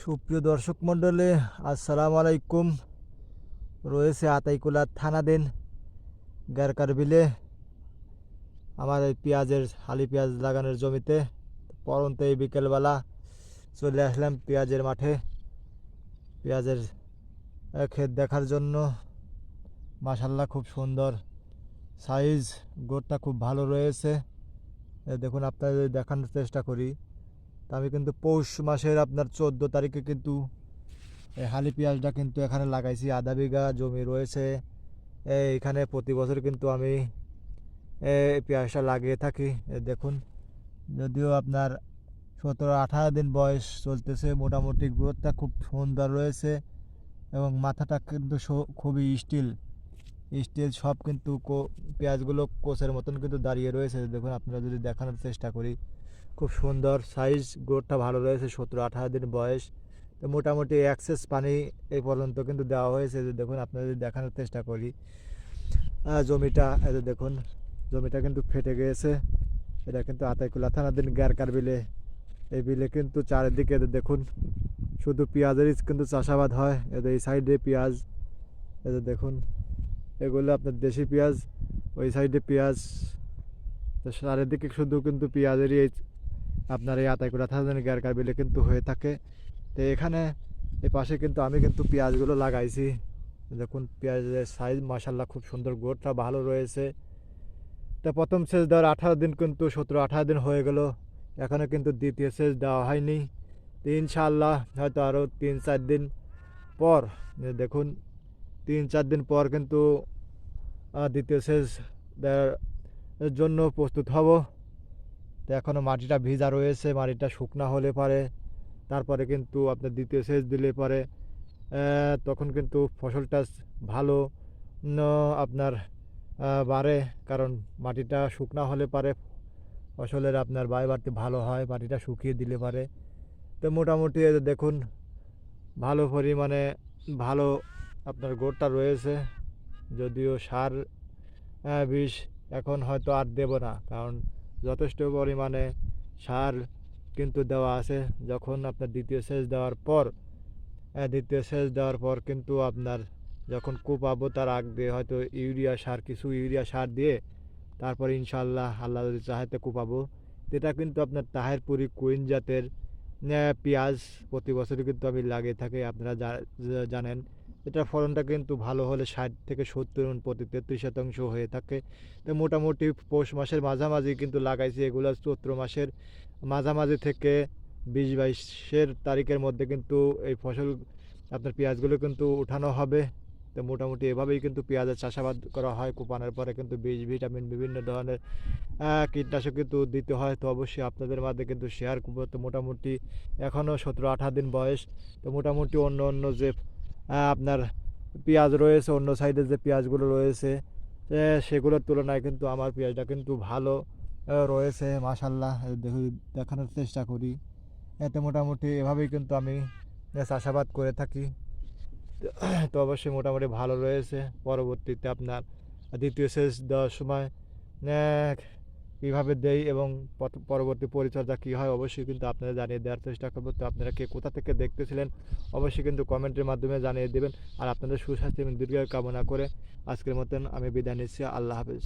সুপ্রিয় দর্শক মণ্ডলী, আসসালামু আলাইকুম। রয়েছে আতাইকুলা থানাদিন গারকার বিলে। আমার এই পেঁয়াজের, হালি পেঁয়াজ লাগানোর জমিতে পরন্ত এই বিকেলবেলা চলে আসলাম পেঁয়াজের মাঠে। পেঁয়াজের ক্ষেত দেখার জন্য। মাসাল্লাহ খুব সুন্দর সাইজ, গোটটা খুব ভালো রয়েছে। দেখুন, আপনাদের দেখানোর চেষ্টা করি। আমি কিন্তু পৌষ মাসের আপনার চোদ্দ তারিখে কিন্তু এই হালি পেঁয়াজটা কিন্তু এখানে লাগাইছি। আধা বিঘা জমি রয়েছে। এই এখানে প্রতি বছর কিন্তু আমি এই পেঁয়াজটা লাগিয়ে থাকি। দেখুন, যদিও আপনার সতেরো আঠারো দিন বয়স চলতেছে, মোটামুটি গ্রোথটা খুব সুন্দর রয়েছে এবং মাথাটা কিন্তু খুবই স্টিল স্টিল সব কিন্তু পেঁয়াজগুলো কোচের মতন কিন্তু দাঁড়িয়ে রয়েছে। দেখুন, আপনারা যদি দেখানোর চেষ্টা করি খুব সুন্দর সাইজ গ্রোথটা ভালো রয়েছে, সতেরো আঠারো দিন বয়স। তো মোটামুটি অ্যাক্সেস পানি এই পর্যন্ত কিন্তু দেওয়া হয়েছে। যে দেখুন আপনারা যদি দেখানোর চেষ্টা করি। জমিটা, এই যে দেখুন, জমিটা কিন্তু ফেটে গিয়েছে। এটা কিন্তু আতাইকুলা থানাদিন গ্যারকার বিলে। এই বিলে কিন্তু চারিদিকে যে দেখুন, শুধু পেঁয়াজেরই কিন্তু চাষাবাদ হয়। এদের এই সাইডে পেঁয়াজ এদের দেখুন, এগুলো আপনার দেশি পেঁয়াজ, ওই সাইডে পেঁয়াজ। তো চারিদিকে শুধু কিন্তু পেঁয়াজেরই এই আপনার এই আতাইকুড়া থাকেন গ্যারকার বিলে কিন্তু হয়ে থাকে। তো এখানে এই পাশে কিন্তু আমি কিন্তু পেঁয়াজগুলো লাগাইছি। দেখুন, পেঁয়াজের সাইজ মাসাল্লাহ খুব সুন্দর, গোটটা ভালো রয়েছে। তা প্রথম সেচ দেওয়ার আঠারো দিন কিন্তু সতেরো আঠারো দিন হয়ে গেল। এখনও কিন্তু দ্বিতীয় সেচ দেওয়া হয়নি। তো ইনশাআল্লাহ হয়তো আরও তিন চার দিন পর দেখুন, তিন চার দিন পর কিন্তু দ্বিতীয় সেচ দেওয়ার জন্য প্রস্তুত হব। তো এখনও মাটিটা ভিজা রয়েছে, মাটিটা শুকনা হলে পারে। তারপরে কিন্তু আপনার দ্বিতীয় সেচ দিলে পরে। তখন কিন্তু ফসলটা ভালো আপনার বাড়ে, কারণ মাটিটা শুকনা হলে পারে, ফসলের আপনার বায় বাড়তে ভালো হয়, মাটিটা শুকিয়ে দিলে পারে। তো মোটামুটি দেখুন, ভালো পরিমাণে ভালো আপনার গোড়টা রয়েছে, যদিও সার বিষ এখন হয়তো আর দেব না, কারণ যথেষ্ট পরিমাণে সার কিন্তু দেওয়া আছে। যখন আপনার দ্বিতীয় সেচ দেওয়ার পর দ্বিতীয় সেচ দেওয়ার পর কিন্তু আপনার যখন কুপাবো তার আগ দিয়ে হয়তো ইউরিয়া সার, কিছু ইউরিয়া সার দিয়ে তারপর ইনশাল্লাহ আল্লাহ যদি চাহাতে কুপাবো এটা কিন্তু আপনার তাহেরপুরি কুইন জাতের পেঁয়াজ প্রতি বছরই কিন্তু আমি লাগিয়ে থাকি। আপনারা জানেন এটার ফলনটা কিন্তু ভালো হলে ষাট থেকে সত্তর মণ প্রতি তেত্রিশ শতাংশ হয়ে থাকে। তো মোটামুটি পৌষ মাসের মাঝামাঝি কিন্তু লাগাইছি এগুলো চৈত্র মাসের মাঝামাঝি থেকে বিশ বাইশের তারিখের মধ্যে কিন্তু এই ফসল, আপনার পেঁয়াজগুলো কিন্তু উঠানো হবে। তো মোটামুটি এভাবেই কিন্তু পেঁয়াজের চাষাবাদ করা হয়, কোপানোর পরে কিন্তু বীজ, ভিটামিন, বিভিন্ন ধরনের কীটনাশক কিন্তু দিতে হয়। তো অবশ্যই আপনাদের মাঝে কিন্তু শেয়ার করব। তো মোটামুটি এখনও সতেরো আঠারো দিন বয়স। তো মোটামুটি অন্য অন্য যে আপনার পেঁয়াজ রয়েছে, অন্য সাইডে যে পেঁয়াজগুলো রয়েছে সেগুলোর তুলনায় কিন্তু আমার পেঁয়াজটা কিন্তু ভালো রয়েছে মাসাল্লাহ দেখি, দেখানোর চেষ্টা করি। এতে মোটামুটি এভাবেই কিন্তু আমি চাষাবাদ করে থাকি। তো- অবশ্যই মোটামুটি ভালো রয়েছে। পরবর্তীতে আপনার দ্বিতীয় সেচ দেওয়ার সময় কীভাবে দেই এবং পরবর্তী পরিচর্যা কী হয়, অবশ্যই কিন্তু আপনারা জানিয়ে দেওয়ার চেষ্টা করব। তো আপনারা কে কোথা থেকে দেখতেছিলেন, অবশ্যই কিন্তু কমেন্টের মাধ্যমে জানিয়ে দেবেন। আর আপনাদের সুস্বাস্থ্য এবং দীর্ঘায়ু কামনা করে আজকের মতন আমি বিদায় নিচ্ছি। আল্লাহ হাফেজ।